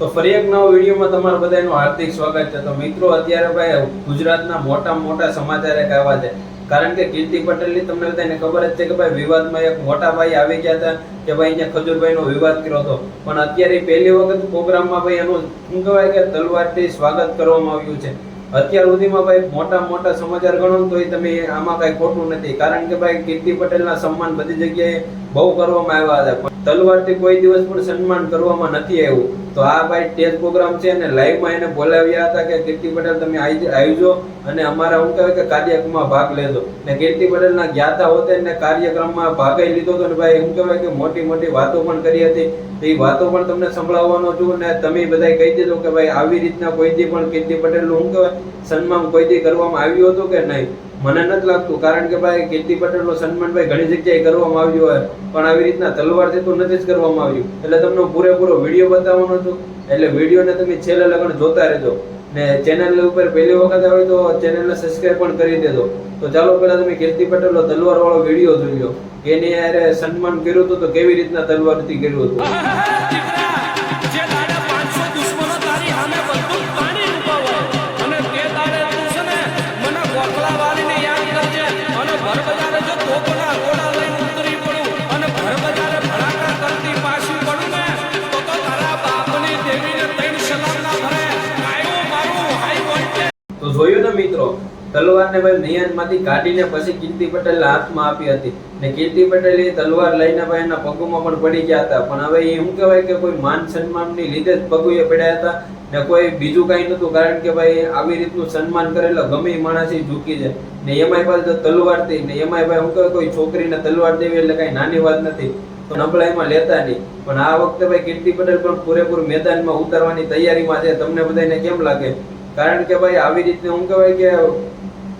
તો ફરી એક નવો વિડીયોમાં તમારું બધાનું હાર્દિક સ્વાગત છે. તો મિત્રો, અત્યારે ભાઈ ગુજરાતના મોટા મોટા સમાચાર એક આવ્યા છે. કારણ કે કીર્તિ પટેલની તમને બધાને ખબર જ છે કે ભાઈ વિવાદમાં એક મોટા ભાઈ આવી ગયા હતા કે ભાઈ અહીંયા ખજુરભાઈનો વિવાદ કર્યો હતો. પણ અત્યારે પહેલી વખત પ્રોગ્રામમાં ભાઈ એનું શું કહેવાય કે તલવારથી સ્વાગત કરવામાં આવ્યું છે. અત્યાર સુધીમાં ભાઈ મોટા મોટા સમાચાર ગણો તો તમે આમાં કઈ ખોટું નથી. કારણ કે ભાઈ કીર્તિ પટેલના સન્માન બધી જગ્યાએ બહુ કરવામાં આવ્યા હતા. તલવારથી કોઈ દિવસ પણ સન્માન કરવામાં નથી આવ્યું. તો આ ભાઈ સ્ટેજ પ્રોગ્રામ છે ને લાઈવમાં એને બોલાવ્યા હતા કે કીર્તિ પટેલ તમે આવી આવજો અને અમારા હું કહેવાય કે કાર્યક્રમમાં ભાગ લેજો. ને કીર્તિ પટેલના જ્ઞાતા હોતે ને કાર્યક્રમમાં ભાગ લીધો હતો ને ભાઈ હું કહેવાય કે મોટી મોટી વાતો પણ કરી હતી. એ વાતો પણ તમને સંભળાવવાનો છું ને તમે બધાય કહી દીધો કે ભાઈ આવી રીતના કોઈથી પણ કીર્તિ પટેલનું હું કહેવાય સન્માન કોઈથી કરવામાં આવ્યું હતું કે નહીં. મને નથી લાગતું, કારણ કે ભાઈ, કીર્તિ પટેલનું સન્માન ભાઈ ઘણી જગ્યાએ કરવામાં આવ્યું હોય, પણ આવી રીતના તલવારથી તો નથી જ કરવામાં આવ્યું. એટલે તમને પૂરેપૂરો વીડિયો બતાવવાનો હતો એટલે વિડીયોને તમે છેલ્લે લગન જોતા રહેજો. ને ચેનલ ઉપર પહેલી વખત આવે તો ચેનલને સબસ્ક્રાઇબ પણ કરી દેજો. તો ચાલો પેલા તમે કીર્તિ તલવાર વાળો વીડિયો જોઈ લો. એને યારે સન્માન કર્યું હતું તો કેવી રીતના તલવારથી કર્યું હતું? જોયું ને મિત્રો? તલવારને ભાઈ નિયંત્રણમાંથી કાઢીને પછી કીર્તિ પટેલના હાથમાં આપી હતી. ને કીર્તિ પટેલ એ તલવાર લઈને ભાઈ એના પગોમાં પણ પડી ગયા હતા. પણ હવે એ શું કહેવાય કે કોઈ માન સન્માનની લીધે જ પગુએ પડ્યા હતા ને કોઈ બીજું કઈ નતું કારણ કે ભાઈ આવી રીતનું સન્માન કરેલો ગમે એ માણસ ઝૂકી જાય. ને એમાંય તો તલવારથી ને એમાંય ભાઈ શું કહેવાય, કોઈ છોકરીને તલવાર દેવી એટલે કઈ નાની વાત નથી. તો નબળાઈમાં લેતા નહીં. પણ આ વખતે ભાઈ કીર્તિ પટેલ પણ પૂરેપૂર મેદાનમાં ઉતારવાની તૈયારીમાં છે. તમને બધાને કેમ લાગે? કારણ કે ભાઈ આવી રીતે હું કહેવાય કે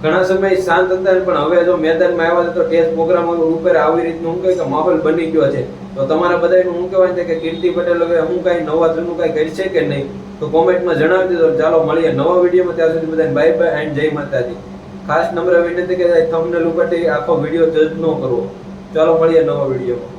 ઘણા સમય શાંત હતા પણ હવે જો મેદાનમાં આવ્યા તો ટેસ્ટ પ્રોગ્રામ ઉપર આવી રીતનું હું કહેવાય કે માહોલ બની ગયો છે. તો તમારા બધાનું હું કહેવાય છે કે કીર્તિ પટેલ હવે હું કઈ નવા જૂનું કઈ છે કે નહીં, તો કોમેન્ટમાં જણાવી દીધો ચાલો, મળીએ નવા વિડીયોમાં. ત્યાં સુધી બધાને બાય બાય એન્ડ જય માતાજી. ખાસ નમ્ર વિનંતી કે થંબનેલ ઉપરથી આખો વીડિયો જજ ન કરવો. ચાલો, મળીએ નવા વિડીયોમાં.